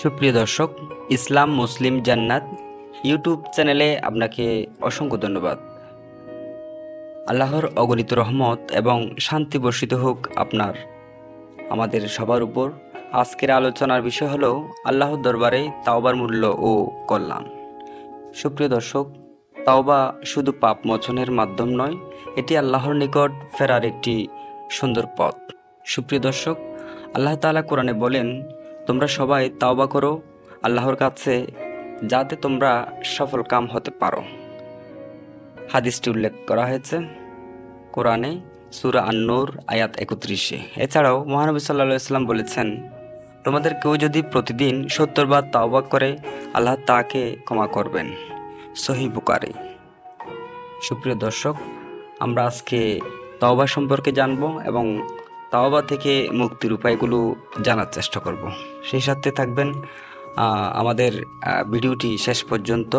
সুপ্রিয় দর্শক, ইসলাম মুসলিম জান্নাত ইউটিউব চ্যানেলে আপনাকে অসংখ্য ধন্যবাদ। আল্লাহর অগণিত রহমত এবং শান্তি বর্ষিত হোক আপনার। আমাদের সবার উপর আজকের আলোচনার বিষয় হলো আল্লাহর দরবারে তাওবার মূল্য ও কল্যাণ। সুপ্রিয় দর্শক, তাওবা শুধু পাপ মোচনের মাধ্যম নয়, এটি আল্লাহর নিকট ফেরার একটি সুন্দর পথ। সুপ্রিয় দর্শক, আল্লাহ তাআলা কোরআনে বলেন তোমরা সবাই তাওবা করো, আল্লাহর কাছে, যাতে তোমরা সফল কাম হতে পারো। হাদিসটি উল্লেখ করা হয়েছে কোরআনে সুরা আন্নুর, আয়াত একত্রিশে। এছাড়াও মহানবী সাল্লাহ ইসলাম বলেছেন, তোমাদের কেউ যদি প্রতিদিন সত্তর বার তাওবা করে, আল্লাহ তাকে ক্ষমা করবেন। সহি বুকারি সুপ্রিয় দর্শক, আমরা আজকে তাওবা সম্পর্কে জানব এবং তাওবা থেকে মুক্তির উপায়গুলো জানার চেষ্টা করব। সেই সাথে থাকবেন আমাদের ভিডিওটি শেষ পর্যন্ত।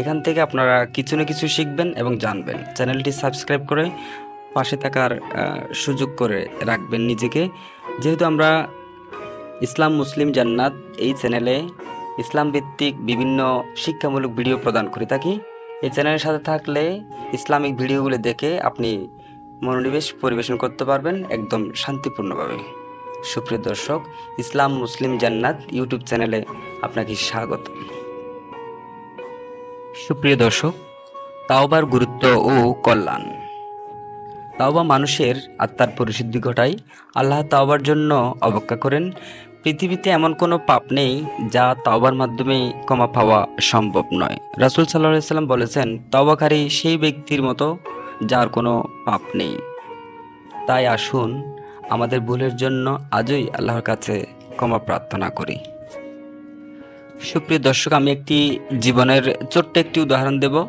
এখান থেকে আপনারা কিছু না কিছু শিখবেন এবং জানবেন। চ্যানেলটি সাবস্ক্রাইব করে পাশে থাকার সুযোগ করে রাখবেন নিজেকে। যেহেতু আমরা ইসলাম মুসলিম জান্নাত, এই চ্যানেলে ইসলাম ভিত্তিক বিভিন্ন শিক্ষামূলক ভিডিও প্রদান করে থাকি। এই চ্যানেলের সাথে থাকলে ইসলামিক ভিডিওগুলো দেখে আপনি মনোনিবেশ পরিবেশন করতে পারবেন একদম শান্তিপূর্ণভাবে। সুপ্রিয় দর্শক, ইসলাম মুসলিম জান্নাত ইউটিউব চ্যানেলে আপনাকে স্বাগত। সুপ্রিয় দর্শক, তাওবার গুরুত্ব ও কল্যাণ। তাওবা মানুষের আত্মার পরিশুদ্ধি ঘটায়। আল্লাহ তাওবার জন্য অপেক্ষা করেন। পৃথিবীতে এমন কোনো পাপ নেই যা তাওবার মাধ্যমে ক্ষমা পাওয়া সম্ভব নয়। রাসুল সাল্লাহ সাল্লাম বলেছেন, তাওবাকারী সেই ব্যক্তির মতো যার কোনো পাপ নেই। তাই আসুন, আমাদের ভুলের জন্য আজই আল্লাহর কাছে ক্ষমা প্রার্থনা করি। সুপ্রিয় দর্শক, আমি একটি জীবনের ছোট্ট একটি উদাহরণ দেব।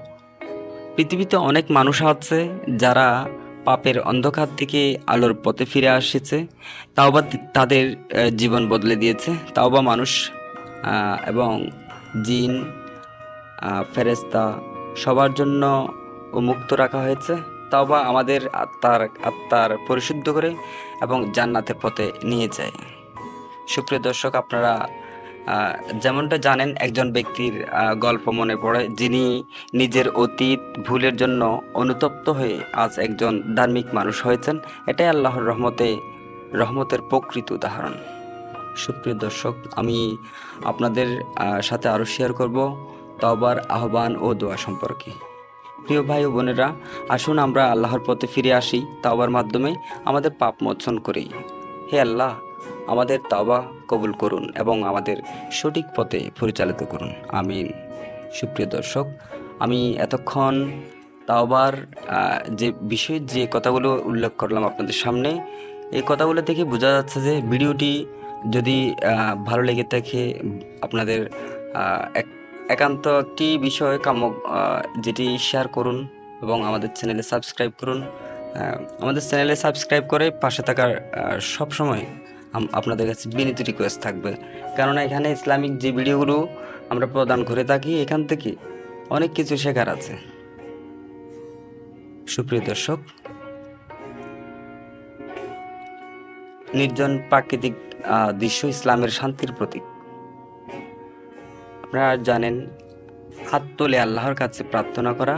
পৃথিবীতে অনেক মানুষ আছে যারা পাপের অন্ধকার থেকে আলোর পথে ফিরে আসছে। তাও বা তাদের জীবন বদলে দিয়েছে। তাও বা মানুষ এবং জিন ফেরেস্তা সবার জন্য মুক্ত রাখা হয়েছে তাও বা আমাদের আত্মার আত্মার পরিশুদ্ধ করে এবং জান্নাতের পথে নিয়ে যায়। সুপ্রিয় দর্শক, আপনারা যেমনটা জানেন, একজন ব্যক্তির গল্প মনে পড়ে যিনি নিজের অতীত ভুলের জন্য অনুতপ্ত হয়ে আজ একজন ধার্মিক মানুষ হয়েছেন। এটাই আল্লাহর রহমতে, রহমতের প্রকৃত উদাহরণ। সুপ্রিয় দর্শক, আমি আপনাদের সাথে আরও শেয়ার করব তবার আহ্বান ও দোয়া সম্পর্কে। প্রিয় ভাই ও বোনেরা, আসুন আমরা আল্লাহর পথে ফিরে আসি, তাওবার মাধ্যমে আমাদের পাপ মোচন করি। হে আল্লাহ, আমাদের তাওবা কবুল করুন এবং আমাদের সঠিক পথে পরিচালিত করুন। আমিন। সুপ্রিয় দর্শক, আমি এতক্ষণ তাওবার যে বিষয়ে যে কথাগুলো উল্লেখ করলাম আপনাদের সামনে, এই কথাগুলো থেকে বোঝা যাচ্ছে যে ভিডিওটি যদি ভালো লেগে থাকে, আপনাদের এক- একান্ত একটি বিষয় কাম্য যেটি শেয়ার করুন এবং আমাদের চ্যানেলে সাবস্ক্রাইব করুন। আমাদের চ্যানেলে সাবস্ক্রাইব করে পাশে থাকার সব সময় আপনাদের কাছে বিনীত রিকোয়েস্ট থাকবে। কেননা এখানে ইসলামিক যে ভিডিওগুলো আমরা প্রদান করে থাকি, এখান থেকে অনেক কিছু শেখার আছে। সুপ্রিয় দর্শক, নির্জন প্রাকৃতিক দৃশ্য ইসলামের শান্তির প্রতীক। আপনারা জানেন হাত তুলে আল্লাহর কাছে প্রার্থনা করা।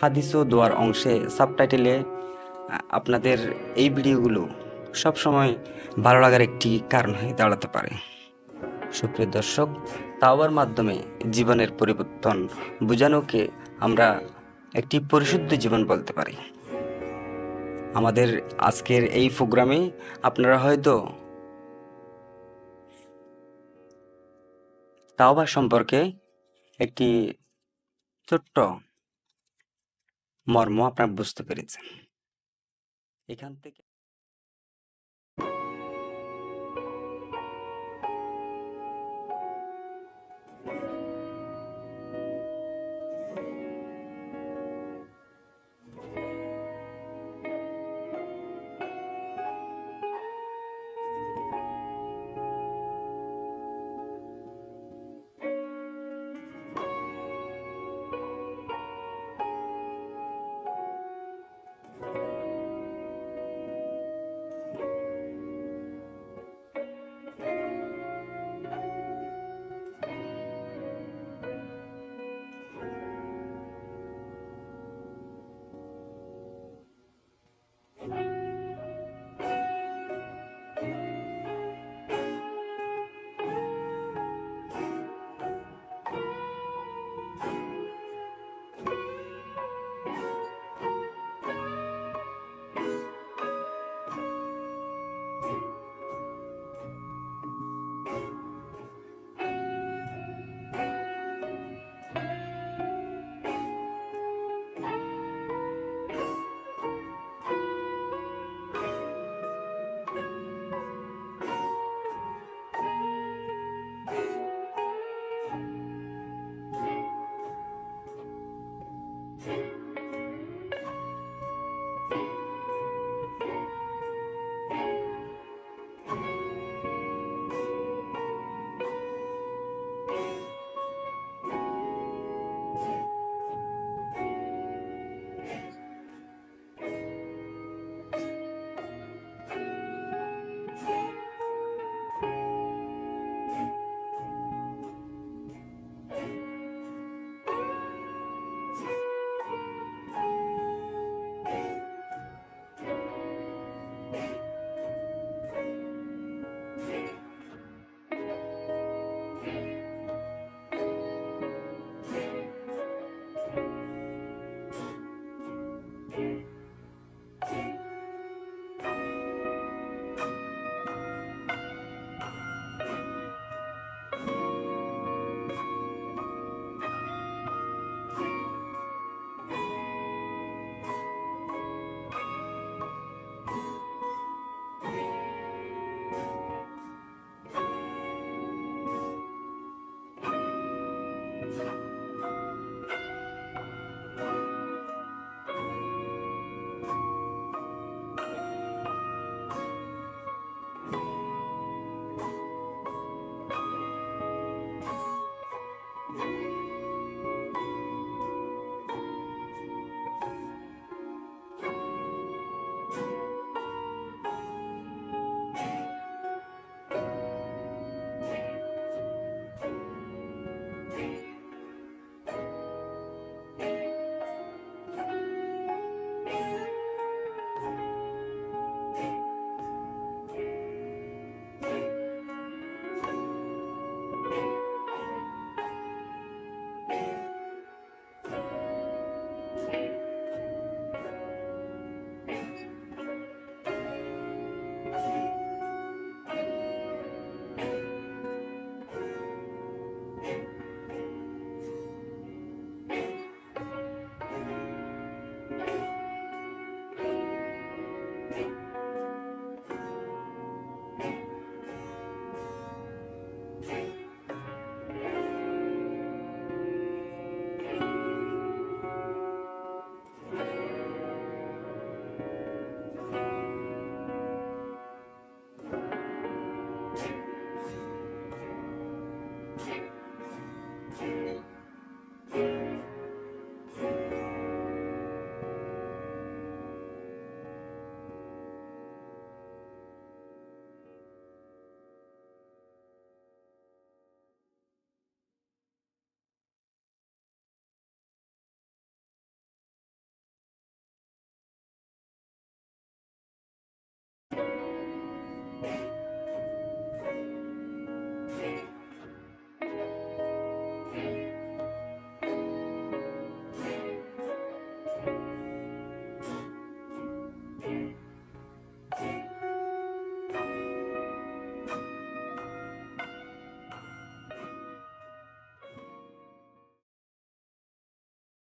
হাদিস ও দোয়ার অংশে সাবটাইটেলে, আপনাদের এই ভিডিওগুলো সব সময় ভালো লাগার একটি কারণ হয়ে দাঁড়াতে পারে। সুপ্রিয় দর্শক তাওয়ার মাধ্যমে জীবনের পরিবর্তন বোঝানোকে আমরা একটি পরিশুদ্ধ জীবন বলতে পারি। আমাদের আজকের এই প্রোগ্রামে আপনারা হয়তো তাওবা সম্পর্কে একটি ছোট্ট মর্ম আপনারা বুঝতে পেরেছেন। এখান থেকে